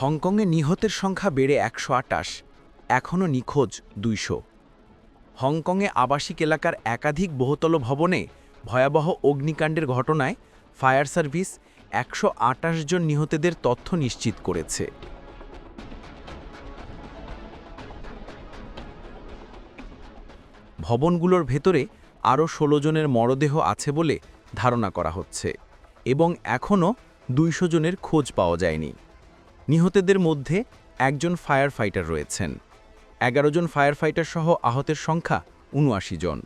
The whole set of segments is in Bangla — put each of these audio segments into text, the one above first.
হংকংয়ে নিহতের সংখ্যা বেড়ে একশো আটাশ, এখনও নিখোঁজ দুইশো। হংকংয়ে আবাসিক এলাকার একাধিক বহুতল ভবনে ভয়াবহ অগ্নিকাণ্ডের ঘটনায় ফায়ার সার্ভিস একশো আটাশ জন নিহতদের তথ্য নিশ্চিত করেছে। ভবনগুলোর ভেতরে আরও ষোলো জনের মরদেহ আছে বলে ধারণা করা হচ্ছে এবং এখনও দুইশো জনের খোঁজ পাওয়া যায়নি। নিহতদের মধ্যে একজন ফায়ার ফাইটার রয়েছেন। এগারো জন ফায়ার ফাইটার সহ আহতের সংখ্যা উনআশি জন।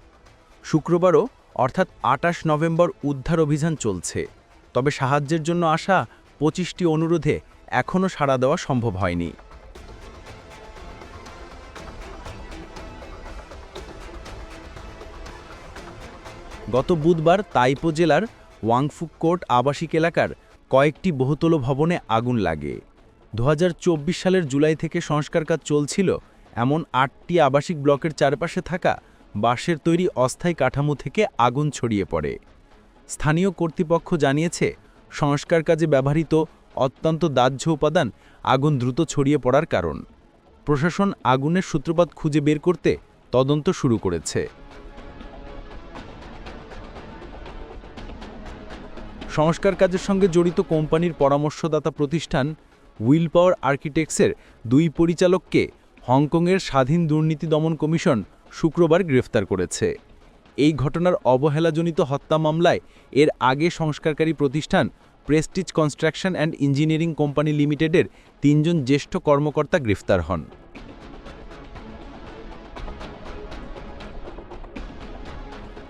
শুক্রবারও, অর্থাৎ আটাশ নভেম্বর উদ্ধার অভিযান চলছে। তবে সাহায্যের জন্য আসা পঁচিশটি অনুরোধে এখনও সাড়া দেওয়া সম্ভব হয়নি। গত বুধবার তাইপো জেলার ওয়াংফুক কোর্ট আবাসিক এলাকার কয়েকটি বহুতল ভবনে আগুন লাগে। দু হাজার চব্বিশ সালের জুলাই থেকে সংস্কার কাজ চলছিল এমন আটটি আবাসিক ব্লকের চারপাশে থাকা বাঁশের তৈরি অস্থায়ী কাঠামো থেকে আগুন ছড়িয়ে পড়ে। স্থানীয় কর্তৃপক্ষ জানিয়েছে, সংস্কার কাজে ব্যবহৃত অত্যন্ত দাহ্য উপাদান আগুন দ্রুত ছড়িয়ে পড়ার কারণ। প্রশাসন আগুনের সূত্রপাত খুঁজে বের করতে তদন্ত শুরু করেছে। সংস্কার কাজের সঙ্গে জড়িত কোম্পানির পরামর্শদাতা প্রতিষ্ঠান উইল পাওয়ার আর্কিটেক্টসের দুই পরিচালককে হংকংয়ের স্বাধীন দুর্নীতি দমন কমিশন শুক্রবার গ্রেফতার করেছে। এই ঘটনার অবহেলাজনিত হত্যা মামলায় এর আগে সংস্কারকারী প্রতিষ্ঠান Prestige construction and engineering company লিমিটেডের তিনজন জ্যেষ্ঠ কর্মকর্তা গ্রেফতার হন।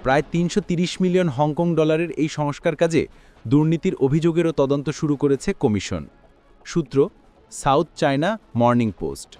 প্রায় তিনশো মিলিয়ন হংকং ডলারের এই সংস্কার কাজে দুর্নীতির অভিযোগেরও তদন্ত শুরু করেছে কমিশন। সূত্র সাউথ চায়না মর্নিং পোস্ট।